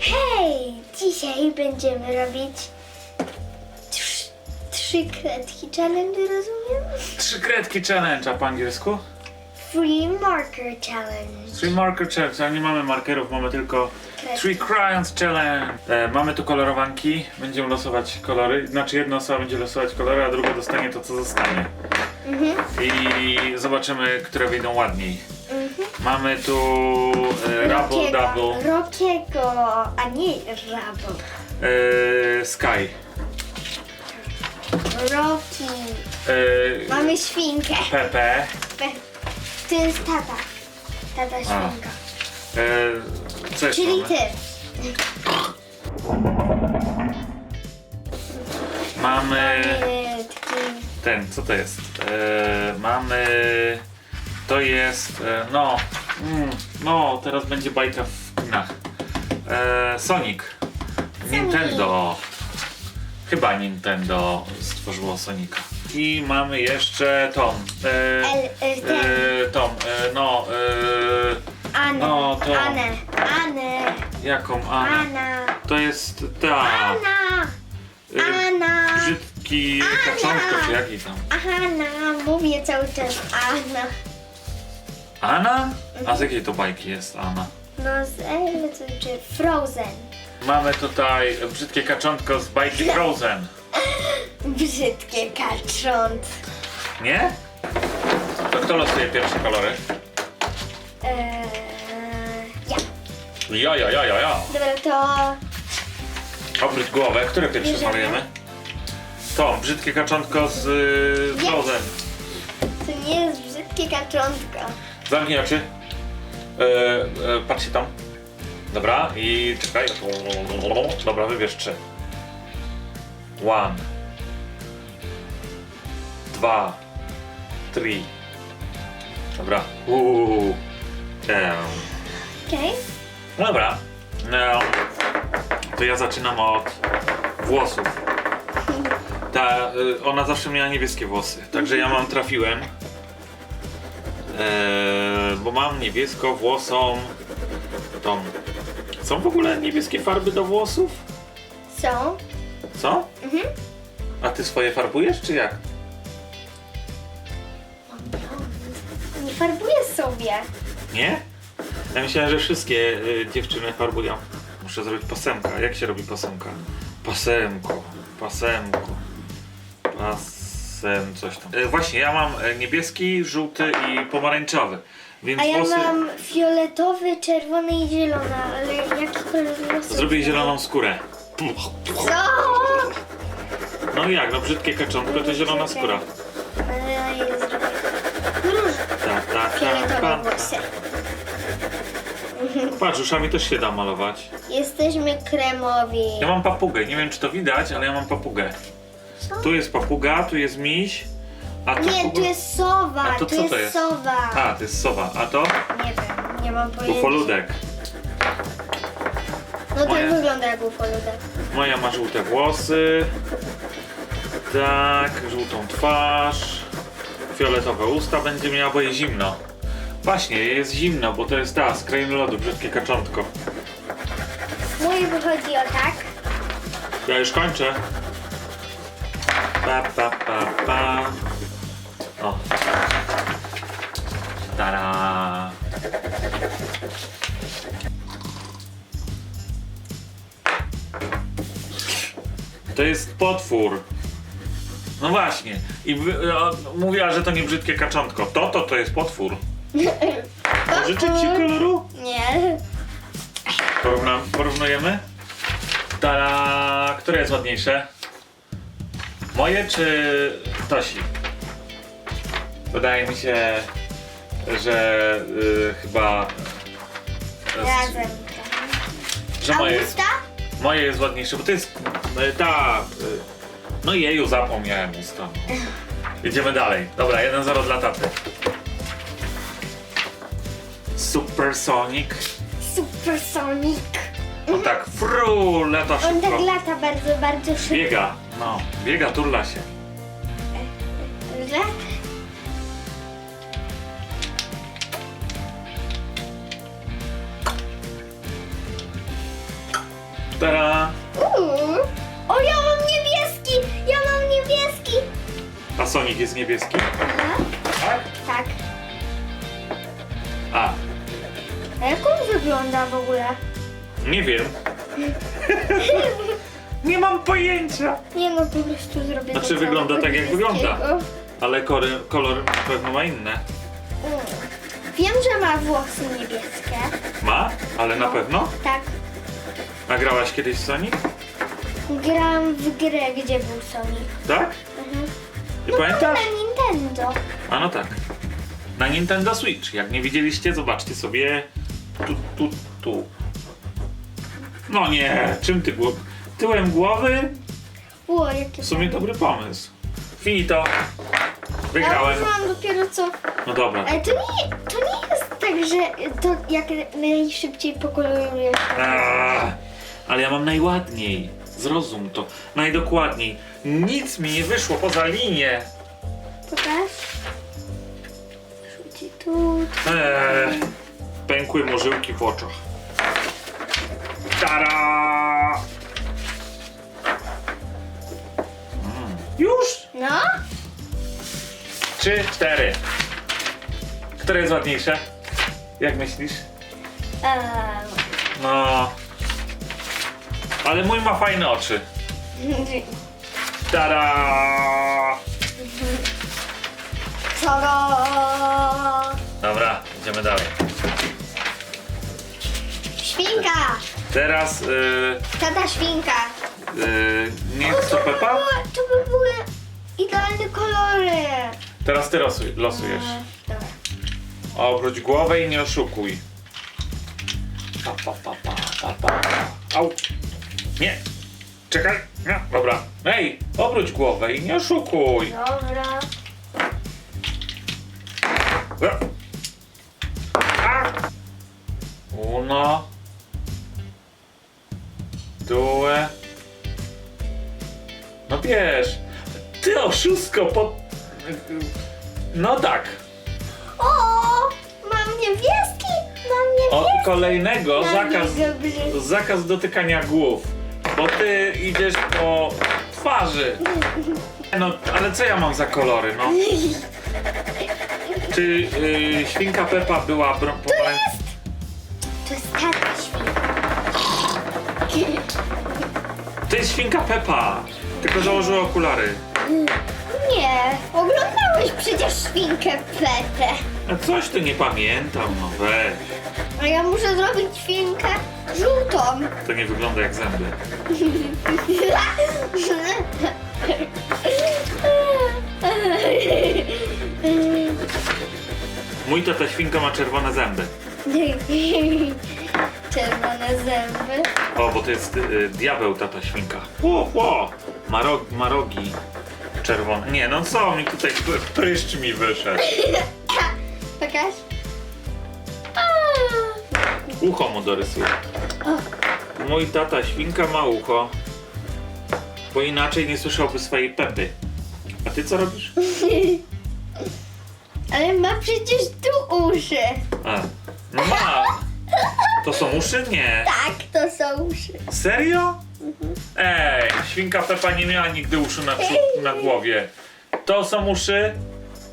Hej! Dzisiaj będziemy robić trzy, trzy kredki challenge, rozumiem? Trzy kredki challenge, a po angielsku? Free marker challenge. Three marker challenge, a nie mamy markerów, mamy tylko. Three crayons challenge. E, mamy tu kolorowanki, będziemy losować kolory, znaczy jedna osoba będzie losować kolory, a druga dostanie to co zostanie. Mhm. I zobaczymy, które wyjdą ładniej. Mamy tu e, Rubble Double Rokiego, a nie Rubble. e, Sky. Roki. E, Mamy świnkę. Pepe. Pe- To jest tata. Tata świnka. E, co jeszcze Czyli mamy? ty. Mamy taki... ten, co to jest? E, mamy. To jest. E, no. Mm, no, teraz będzie bajka w kinach. E, Sonic. Nintendo. Chyba Nintendo stworzyło Sonika. I mamy jeszcze tą. E, El, ten. e, tą, e, no. E, Anę. no, to- Anę. Anę. jaką Anę? Anna. To jest ta. Anna. E, Anna. brzydki kaczątko, czy jaki tam? Anna. Mówię cały czas Anna. Anna? A z jakiej to bajki jest Anna? No z El, to czy Frozen. Mamy tutaj brzydkie kaczątko z bajki Frozen. Brzydkie kacząt. Nie? To kto losuje pierwsze kolory? Eee, ja. Ja, ja, ja, ja, ja. Dobra, to... Obróć głowę. Które pierwsze Bierzemy. malujemy? To, brzydkie kaczątko z y. To nie jest brzydkie kaczątko. Zamknij oczy. E, e, patrzcie tam. Dobra, i czekaj. Dobra, wybierz trzy. One. Dwa. Three. Dobra. Uuu. Okej. Dobra. No, to ja zaczynam od włosów. Ta, y, ona zawsze miała niebieskie włosy, także ja mam trafiłem. Eee, bo mam niebiesko włosom tą. Są w ogóle niebieskie farby do włosów? Są. Co? Mhm. A ty swoje farbujesz czy jak? Nie farbuję sobie. Nie? Ja myślałem, że wszystkie y, dziewczyny farbują. Muszę zrobić pasemka. Jak się robi pasemka? Pasemko, pasemko, pasem, coś tam. Y, właśnie, ja mam e, niebieski, żółty i pomarańczowy. Więc A ja włosy... mam fioletowy, czerwony i zielony, ale jaki kolor włosów? Zrobię zieloną skórę. Co? No i jak, no brzydkie kaczątko to zielona skóra. Róż Ta, ta, ta, fioletowe ta, włosy. ta. Patrz, uszami też się da malować. Jesteśmy kremowi. Ja mam papugę, nie wiem czy to widać, ale ja mam papugę. Tu jest papuga, tu jest miś, a tu Nie, tu jest sowa, A to tu co jest, to jest? sowa. A, to jest sowa, a to Nie wiem, nie mam pojęcia. ufoludek. No Moje. tak wygląda jak ufoludek. Moja ma żółte włosy. Tak, żółtą twarz. Fioletowe usta będzie miała, bo jest zimno. Właśnie, jest zimno, bo to jest ta z krainy lodu, brzydkie kaczątko. Mój wychodzi o tak. Ja już kończę. Pa, pa, pa, pa. O. Tara. To jest potwór. No właśnie. I wy- o, mówiła, że to nie brzydkie kaczątko. To, to, to jest potwór. Życzy ci koloru? Nie. Porówna, porównujemy? Tara, które jest ładniejsze? Moje czy Tosi? Wydaje mi się, że y, chyba. Razem. Że A moje, usta? moje jest ładniejsze, bo to jest y, ta. Y, no jeju, zapomniałem usta. Idziemy dalej. Dobra, 1-0 dla taty. Supersonic. Supersonic. On tak fru, lata On tak szybko. lata bardzo, bardzo szybko. Biega, no, biega, turla się. Lata. Tara! Uuu. O, ja A Sonic jest niebieski? Aha, Tak? tak. A, A jak on wygląda w ogóle? nie wiem. nie mam pojęcia. Nie no, po prostu zrobię Znaczy, wygląda tak, jak wygląda. niebieskiego. Ale kory, kolor na pewno ma inne. Mm. Wiem, że ma włosy niebieskie. Ma? Ale na pewno? Tak. Nagrałaś kiedyś Sonic? Gram w grę, gdzie był Sonic. Tak? Nie No pamiętasz? na Nintendo. A no tak. Na Nintendo Switch. Jak nie widzieliście, zobaczcie sobie. Tu, tu, tu. No nie, czym ty głow... Tyłem głowy? Było jakie W sumie dobry pomysł. Finito. Ja Wygrałem. już mam dopiero co. No dobra. Ale to nie, to nie jest tak, że to jak najszybciej pokolorujesz. Aaa, ale ja mam najładniej. Zrozum to. Najdokładniej. Nic mi nie wyszło poza linię. Pokaż. Rzuci tu. Eee, pękły morzyłki w oczach. Tara! Mm. Już? No. Trzy, cztery. Które jest ładniejsze? Jak myślisz? Eee, No. Ale mój ma fajne oczy. Tada! Dobra, idziemy dalej. Świnka! Teraz yy, Tata świnka. yy, nie jest to Pepa? było, to by były idealne kolory. Teraz ty losuj, losujesz. Eee, Dobra. Obróć głowę i nie oszukuj. Pa, pa, pa, pa, pa, pa. Au. Nie. Czekaj. Nie. Dobra. Ej, obróć głowę i nie oszukuj. Dobra. A. Uno. Due. No bierz. Ty oszustko, po... No tak. O! Mam niebieski! Mam Od niebieski! kolejnego Mam zakaz, niebieski. zakaz dotykania głów. Bo ty idziesz po twarzy. No, ale co ja mam za kolory, no? Czy y, świnka Pepa była bro- pomarańczowa? To jest tata świnka. To jest świnka Pepa. Tylko założyła okulary. Nie, oglądałeś przecież świnkę Pepę. A coś tu nie pamiętam, no weź. A ja muszę zrobić świnkę żółtą. To nie wygląda jak zęby. Mój tata świnka ma czerwone zęby. Czerwone zęby. O, bo to jest y, diabeł tata świnka. Ło, ło. Ma, rog, ma rogi czerwone. Nie, no co mi tutaj pr- pryszcz mi wyszedł. Pokaż. Ucho mu dorysuję. Mój tata świnka ma ucho. Bo inaczej nie słyszałby swojej pepy. A ty co robisz? Ale ma przecież tu uszy. A, no ma. To są uszy? Nie. Tak, to są uszy. Serio? Ej, świnka Pepa nie miała nigdy uszu na, na głowie. To są uszy?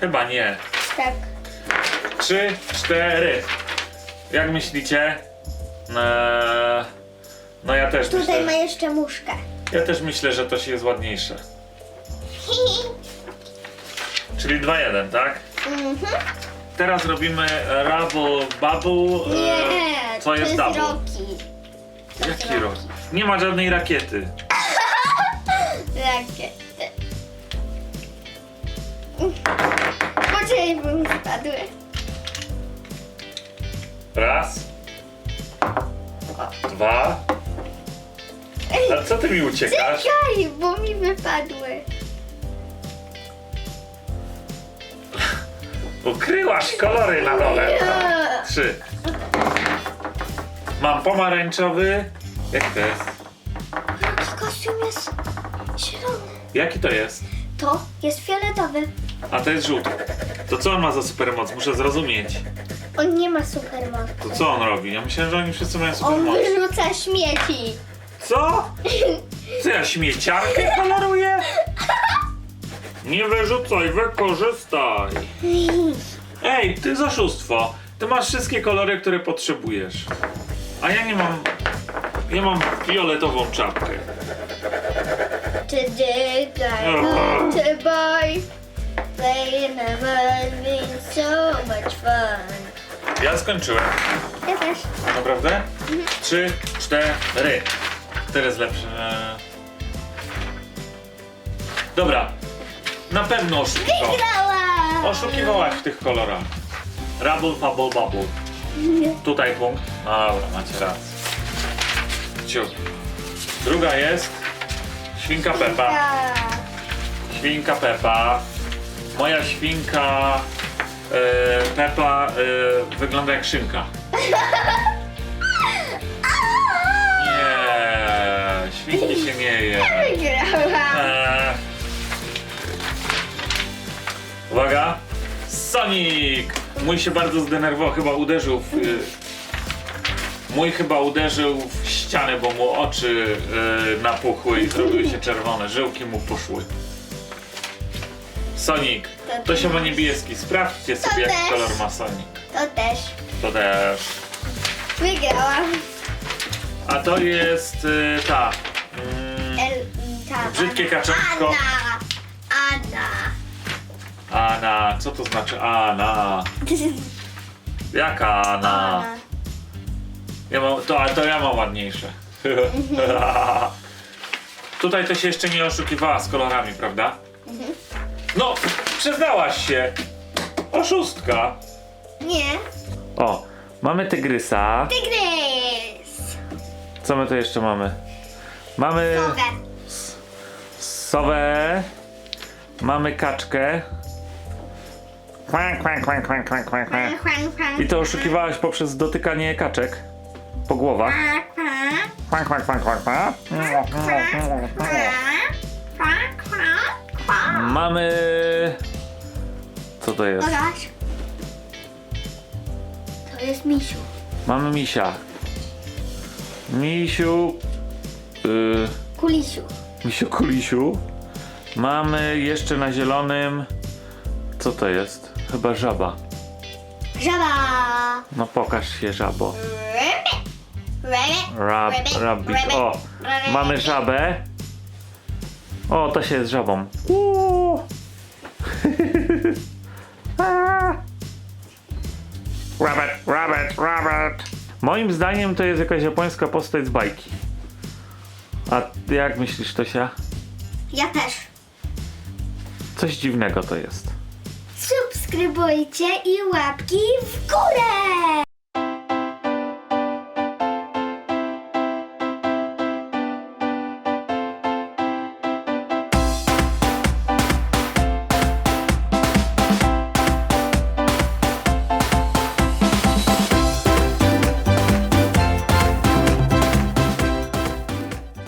Chyba nie. Tak. Trzy, cztery. Jak myślicie? Eee, no ja też Tutaj ma myślę. jeszcze muszkę. Ja też myślę, że to się jest ładniejsze. Czyli 2-1, tak? Mhm. Teraz robimy Rubble Bubble. Nie, Eee, co to jest jest double? Rocky. To jest Jaki rok? Nie ma żadnej rakiety. Rakiety. Poczekaj, bo mi spadły. Raz. Dwa. A co ty mi uciekasz? Czekaj, bo mi wypadły. Ukryłaś kolory na dole. Trzy. Mam pomarańczowy, Jak to jest? Jaki kostium jest zielony? Jaki to jest? To jest fioletowy. A to jest żółty. To co on ma za supermoc? Muszę zrozumieć. On nie ma supermocy. To co on robi? Ja myślałem, że oni wszyscy mają On supermoc. wyrzuca śmieci. Co? Co ja śmieciarkę koloruję? Nie wyrzucaj, wykorzystaj. Ej, ty za oszustwo. Ty masz wszystkie kolory, które potrzebujesz. A ja nie mam... Ja mam fioletową czapkę. Today I want to buy. They never been so much fun. Ja skończyłem. Ja też. Naprawdę? Trzy, cztery. Który jest lepszy? Eee. Dobra. Na pewno oszukiwał. Wygrałam! Oszukiwałaś w tych kolorach. Rubble, bubble, bubble. Tutaj punkt. Dobra, macie rację. Ciu. Druga jest świnka Pepa. Tak. Świnka Pepa. Moja świnka e, Pepa e, wygląda jak szynka. Nie, świnki się nie je. Wygrałam! Eee. Uwaga! Sonic! Mój się bardzo zdenerwował, chyba uderzył w... Y, mój chyba uderzył w ścianę, bo mu oczy y, napuchły i zrobiły się czerwone, żyłki mu poszły. Sonic, to się ma niebieski. Sprawdźcie sobie, jaki też. kolor ma Sonic. To też. To też. Wygrałam. A to jest y, ta. Mm, El, ta, Brzydkie Anna. kaczątko. Anna. Anna. Ana, co to znaczy Ana? Jaka Ana? Anna. Ja mam, to, a to ja mam ładniejsze. Tutaj to się jeszcze nie oszukiwała z kolorami, prawda? No, przyznałaś się. Oszustka. Nie. O, mamy tygrysa. Tygrys. Co my tu jeszcze mamy? Mamy Sowę. sowę. Mamy kaczkę. Kwank, kwank, kwank, kwank. I to oszukiwałaś poprzez dotykanie kaczek po głowach. Kwank, kwank, kwank, kwank. Mamy... Co to jest? Pokaż. To jest misiu. Mamy misia. Misiu... Yy, Kulisiu. misiu kulisiu. Mamy jeszcze na zielonym... Co to jest? Chyba żaba. Żaba. No pokaż się żabo. Rabbit. Rab, Rabbit. rabbit. O, Rabbit. mamy żabę. O, to się jest żabą. Uuu. Rabbit, rabbit, rabbit. Moim zdaniem to jest jakaś japońska postać z bajki. A jak myślisz, Tosia? Ja też. Coś dziwnego to jest. Subskrybujcie i łapki w górę!